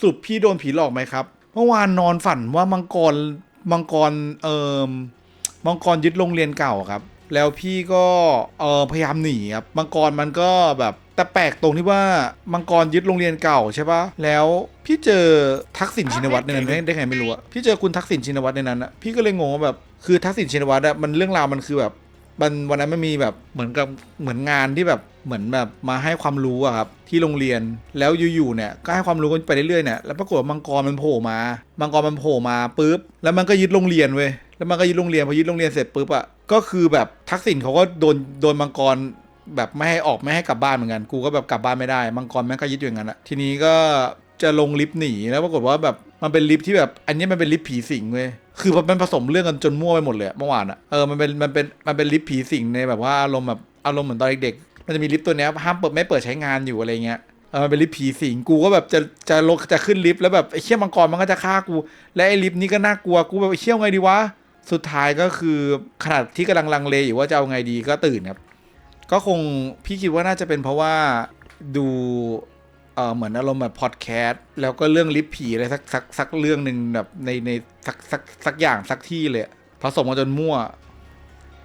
สรุปพี่โดนผีหลอกไหมครับ เมื่อวานนอนฝันว่ามังกรมังกรเอ่อมังกรยึดโรงเรียนเก่าครับ แล้วพี่ก็เออพยายามหนีครับมังกรมันก็แบบแต่แปลกตรงที่ว่ามังกรยึดโรงเรียนเก่าใช่ปะแล้วพี่เจอทักษิณชินวัตรในนั้นได้ได้ไงไม่รู้อะพี่เจอคุณทักษิณชินวัตรในนั้นอะพี่ก็เลยงงว่าแบบคือทักษิณชินวัตรอะมันเรื่องราวมันคือแบบ มันวันนั้นมันมีแบบเหมือนกับเหมือนงานที่แบบเหมือนแบบมาให้ความรู้อะครับที่โรงเรียนแล้วอยู่ๆเนี่ยก็ให้ความรู้กันไปเรื่อยๆเนี่ยแล้วปรากฏว่ามังกรมันโผล่มา มังกรมันโผล่มาปุ๊บแล้วมันก็ยึดโรงเรียนเว้ยแล้วมันก็ยึดโรงเรียนพอยึดโรงเรียนเสร็จปุ๊บอะก็คือแบบทักษิณเขาก็โดนโดนมังกรแบบไม่ให้ออกไม่ให้กลับบ้านเหมือนกัน กูก็แบบกลับบ้านไม่ได้ มังกรแม่งก็ยึดอยู่อย่างนั้นอะทีนี้ก็จะลงลิฟต์หนีแล้วปรากฏว่าแบบมันเป็นลิฟต์ที่แบบ อันนี้มันเป็นลิฟต์ผีสิงเว้ย คือมันผสมเรื่องกันจนมั่วไปหมดเลยเมื่อวานอะเออมันเป็นมันเป็นมันเป็นลิฟต์ผีสิงในแบบว่าอารมณ์แบบอารมณ์เหมือนตอนเด็กๆมันจะมีลิฟต์ตัวนี้ห้ามเปิดไม่เปิดใช้งานอยู่อะไรเงี้ยเออมันเป็นลิฟต์ผีสิงกูก็แบบจะจะลงจะขึ้นลิฟต์แล้วแบบไอ้เชี่ยมังกรมันก็จะฆ่ากู และไอ้ลิฟต์นี้ก็น่ากลัวกูแบบไอ้เชี่ยไงดีวะสุดท้ายก็คือขนาดที่กำลังลังเลอยู่ว่าจะเอาไงดีก็ตื่นครับก็คงพี่คิดว่าน่าจะเป็นเพราะว่าดู เออเหมือนอารมณ์แบบพอดแคสต์แล้วก็เรื่องลิฟต์ผีอะไรสักสักสักเรื่องหนึ่งแบบในในสักสักสักอย่างสักที่เลย ผสมกันจนมั่ว